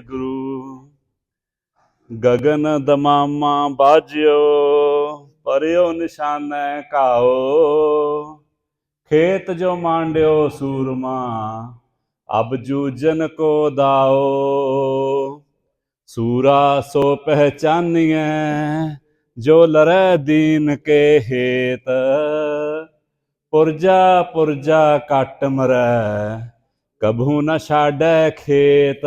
ਵਾਹਿਗੁਰੂ ਗਗਨ ਦਮਾਮਾ ਬਾਜਿਓ, ਪਰਿਓ ਨਿਸ਼ਾਨੈ ਕਾਓ ਖੇਤ ਜੋ ਮਾਂਡਿਓ ਸੂਰਮਾ ਅਬ ਜੂਜਨ ਕੋ ਦਾਓ। ਸੂਰਾ ਸੋ ਪਹਿਚਾਨੀਐ, ਜੋ ਲਰੈ ਦੀਨ ਕੇ ਹੇਤ। ਪੁਰਜਾ ਪੁਰਜਾ ਕਟ ਮਰੈ ਕਭੂ ਨ ਛਾੜੈ ਖੇਤ,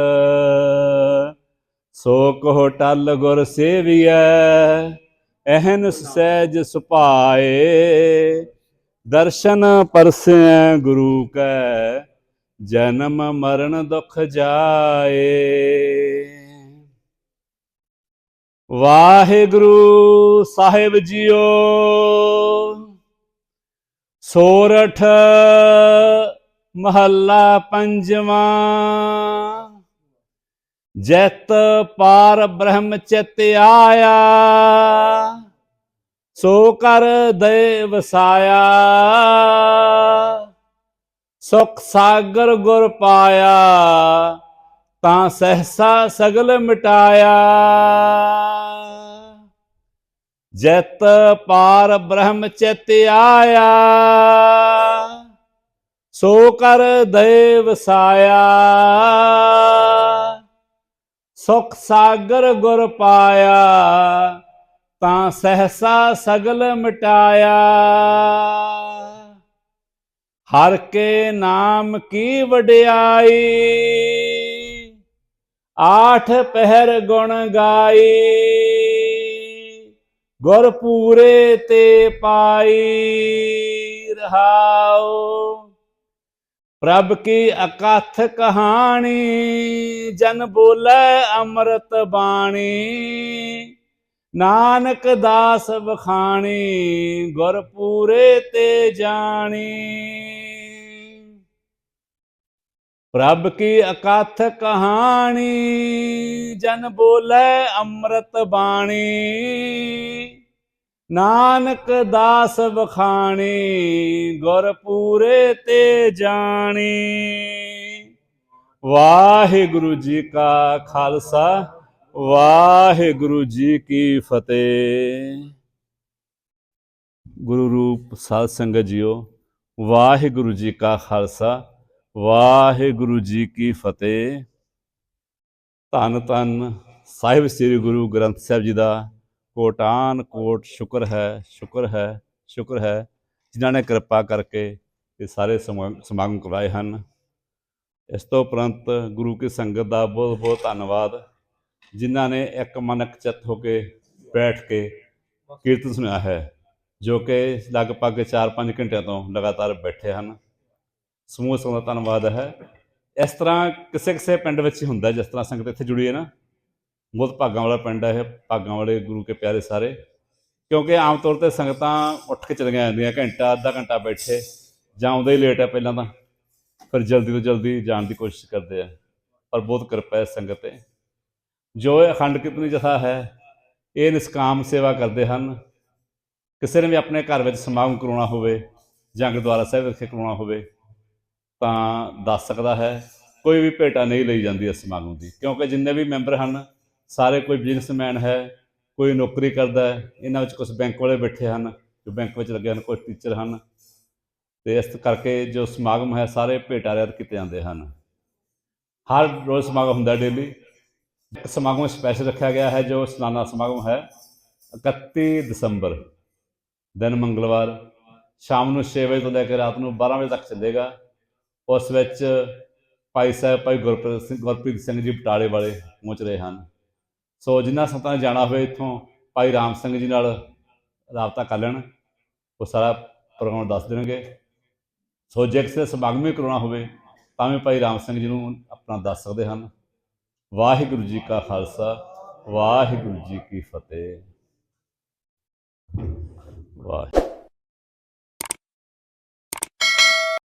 ਸੋ ਕੋ ਟਲ ਗੁਰ ਸੇਵੀਐ, ਐਹਨ ਸਹਿਜ ਸੁਭਾਏ, ਦਰਸ਼ਨ ਪਰਸੈ ਗੁਰੂ ਕੈ, ਜਨਮ ਮਰਨ ਦੁਖ ਜਾਏ। ਵਾਹਿਗੁਰੂ ਸਾਹਿਬ ਜੀਓ, ਸੋਰਠ ਮਹੱਲਾ ਪੰਜਵਾਂ। ਜੈਤ ਪਾਰ ਬ੍ਰਹਮ ਚਿਤ ਆਇਆ, ਸੋ ਕਰ ਦੇ ਵਸਾਇਆ ਸੁਖ ਸਾਗਰ ਗੁਰ ਪਾਇਆ, ਤਾਂ ਸਹਸਾ ਸਗਲ ਮਿਟਾਇਆ। ਜੈਤ ਪਾਰ ਬ੍ਰਹਮ ਚਿਤ ਆਇਆ ਸੋ ਕਰ ਦੇ ਵਸਾਇਆ ਸੁਖ ਸਾਗਰ ਗੁਰ ਪਾਇਆ, ਤਾਂ ਸਹਸਾ ਸਗਲ ਮਿਟਾਇਆ। ਹਰ ਕੇ ਨਾਮ ਕੀ ਵਡਿਆਈ, ਆਠ ਪਹਿਰ ਗੁਣ ਗਾਈ। ਗੁਰ ਪੂਰੇ ਤੇ ਪਾਈ ਰਹਾਓ ਪ੍ਰਭ ਕੀ ਅਕਥ ਕਹਾਣੀ, ਜਨ ਬੋਲੇ ਅੰਮ੍ਰਿਤ ਬਾਣੀ। ਨਾਨਕ ਦਾਸ ਬਖਾਣੀ ਗੁਰ ਪੂਰੇ ਤੇ ਜਾਣੀ। ਪ੍ਰਭ ਕੀ ਅਕਥ ਕਹਾਣੀ, ਜਨ ਬੋਲੇ ਅੰਮ੍ਰਿਤ ਬਾਣੀ। ਨਾਨਕ ਦਾਸ ਬਖਾਣੀ ਗੁਰ ਪੂਰੇ ਤੇ ਜਾਣੀ। ਵਾਹਿਗੁਰੂ ਜੀ ਕਾ ਖਾਲਸਾ, ਵਾਹਿਗੁਰੂ ਜੀ ਕੀ ਫਤਿਹ। ਗੁਰੂ ਰੂਪ ਸਾਧ ਸੰਗਤ ਜੀਓ, ਵਾਹਿਗੁਰੂ ਜੀ ਕਾ ਖਾਲਸਾ, ਵਾਹਿਗੁਰੂ ਜੀ ਕੀ ਫਤਿਹ। ਧੰਨ ਧੰਨ ਸਾਹਿਬ ਸ੍ਰੀ ਗੁਰੂ ਗ੍ਰੰਥ ਸਾਹਿਬ ਜੀ ਦਾ ਕੋਟਾਨ ਕੋਟ ਸ਼ੁਕਰ ਹੈ ਸ਼ੁਕਰ ਹੈ ਸ਼ੁਕਰ ਹੈ। ਜਿਨ੍ਹਾਂ ਨੇ ਕਿਰਪਾ ਕਰਕੇ ਇਹ ਸਾਰੇ ਸਮਾ- ਸਮਾਗਮ ਕਰਵਾਏ ਹਨ। ਇਸ ਤੋਂ ਉਪਰੰਤ ਗੁਰੂ ਕੀ ਸੰਗਤ ਦਾ ਬਹੁਤ ਬਹੁਤ ਧੰਨਵਾਦ। ਜਿਨ੍ਹਾਂ ਨੇ ਇੱਕ ਮਨਕ ਇੱਕ ਚਿੱਤ ਹੋ ਕੇ ਬੈਠ ਕੇ ਕੀਰਤਨ ਸੁਣਿਆ ਹੈ, ਜੋ ਕਿ ਲਗਭਗ 4-5 ਘੰਟਿਆਂ ਤੋਂ ਲਗਾਤਾਰ ਬੈਠੇ ਹਨ। ਸਮੂਹ ਸੰਗਤ ਦਾ ਧੰਨਵਾਦ ਹੈ। ਇਸ ਤਰ੍ਹਾਂ ਕਿਸੇ ਕਿਸੇ ਪਿੰਡ ਵਿੱਚ ਹੀ ਹੁੰਦਾ, ਜਿਸ ਤਰ੍ਹਾਂ ਸੰਗਤ ਇੱਥੇ ਜੁੜੀ ਹੈ ਨਾ ਬਹੁਤ ਭਾਗਾਂ ਵਾਲਾ ਪਿੰਡ ਹੈ ਇਹ, ਭਾਗਾਂ ਵਾਲੇ ਗੁਰੂ ਕੇ ਪਿਆਰੇ ਸਾਰੇ। ਕਿਉਂਕਿ ਆਮ ਤੌਰ ਤੇ ਸੰਗਤਾਂ ਉੱਠ ਕੇ ਚਲੀਆਂ ਜਾਂਦੀਆਂ, ਘੰਟਾ, ਅੱਧਾ ਘੰਟਾ ਬੈਠੇ ਜਾਂ ਆਉਂਦੇ ਹੀ ਲੇਟ ਹੈ ਪਹਿਲਾਂ ਤਾਂ। ਫਿਰ ਜਲਦੀ ਤੋਂ ਜਲਦੀ ਜਾਣ ਦੀ ਕੋਸ਼ਿਸ਼ ਕਰਦੇ ਆ। ਪਰ ਬਹੁਤ ਕਿਰਪਾ ਹੈ ਸੰਗਤ ਤੇ। ਜੋ ਇਹ ਅਖੰਡ ਕੀਰਤਨੀ ਜਥਾ ਹੈ, ਇਹ ਨਿਸਕਾਮ ਸੇਵਾ ਕਰਦੇ ਹਨ। ਕਿਸੇ ਨੇ ਵੀ ਆਪਣੇ ਘਰ ਵਿੱਚ ਸਮਾਗਮ ਕਰਾਉਣਾ ਹੋਵੇ ਜਾਂ ਗੁਰਦੁਆਰਾ ਸਾਹਿਬ ਵਿਖੇ ਕਰਾਉਣਾ ਹੋਵੇ, ਤਾਂ ਦੱਸ ਸਕਦਾ ਹੈ, ਕੋਈ ਵੀ ਭੇਟਾ ਨਹੀਂ ਲਈ ਜਾਂਦੀ ਇਸ ਸਮਾਗਮ ਦੀ। ਕਿਉਂਕਿ ਜਿੰਨੇ ਵੀ ਮੈਂਬਰ ਹਨ ਸਾਰੇ ਕੋਈ ਬਿਜ਼ਨਸਮੈਨ ਹੈ, ਕੋਈ ਨੌਕਰੀ ਕਰਦਾ ਹੈ, ਇਹਨਾਂ ਵਿੱਚ ਕੁਝ ਬੈਂਕ ਵਾਲੇ ਬੈਠੇ ਹਨ, ਜੋ ਬੈਂਕ ਵਿੱਚ ਲੱਗੇ ਹਨ ਕੁਝ ਟੀਚਰ ਹਨ। ਤੇ ਇਸ ਕਰਕੇ ਜੋ ਸਮਾਗਮ ਹੈ, ਸਾਰੇ ਭੇਟਾ ਰਿਆਤ ਕੀਤੇ ਜਾਂਦੇ ਹਨ। ਹਰ ਰੋਜ਼ ਸਮਾਗਮ ਹੁੰਦਾ ਡੇਲੀ ਸਮਾਗਮ ਸਪੈਸ਼ਲ ਰੱਖਿਆ ਗਿਆ ਹੈ, ਜੋ ਸਲਾਨਾ ਸਮਾਗਮ ਹੈ 31 ਦਸੰਬਰ। ਦਿਨ ਮੰਗਲਵਾਰ। ਸ਼ਾਮ ਨੂੰ 6 ਵਜੇ ਤੋਂ ਲੈ ਕੇ ਰਾਤ ਨੂੰ 12 ਵਜੇ ਤੱਕ ਚੱਲੇਗਾ। ਉਸ ਵਿੱਚ ਭਾਈ ਸਾਹਿਬ, ਭਾਈ ਗੁਰਪ੍ਰੀਤ ਸਿੰਘ ਗੁਰਪ੍ਰੀਤ ਸਿੰਘ ਜੀ ਬਟਾਲੇ ਵਾਲੇ ਪਹੁੰਚ ਰਹੇ ਹਨ। ਸੋ ਜਿਨ੍ਹਾਂ ਸੰਤਾਂ ਨੇ ਜਾਣਾ ਹੋਵੇ ਇੱਥੋਂ, ਭਾਈ ਰਾਮ ਸਿੰਘ ਜੀ ਨਾਲ ਰਾਬਤਾ ਕਰ ਲੈਣ, ਉਹ ਸਾਰਾ ਪ੍ਰੋਗਰਾਮ ਦੱਸ ਦੇਣਗੇ। ਸੋ ਜੇ ਕਿਸੇ ਸਮਾਗਮ ਵੀ ਕਰਾਉਣਾ ਹੋਵੇ, ਤਾਂ ਵੀ ਭਾਈ ਰਾਮ ਸਿੰਘ ਜੀ ਨੂੰ ਆਪਣਾ ਦੱਸ ਸਕਦੇ ਹਨ। ਵਾਹਿਗੁਰੂ ਜੀ ਕਾ ਖਾਲਸਾ, ਵਾਹਿਗੁਰੂ ਜੀ ਕੀ ਫਤਿਹ। ਵਾਹਿ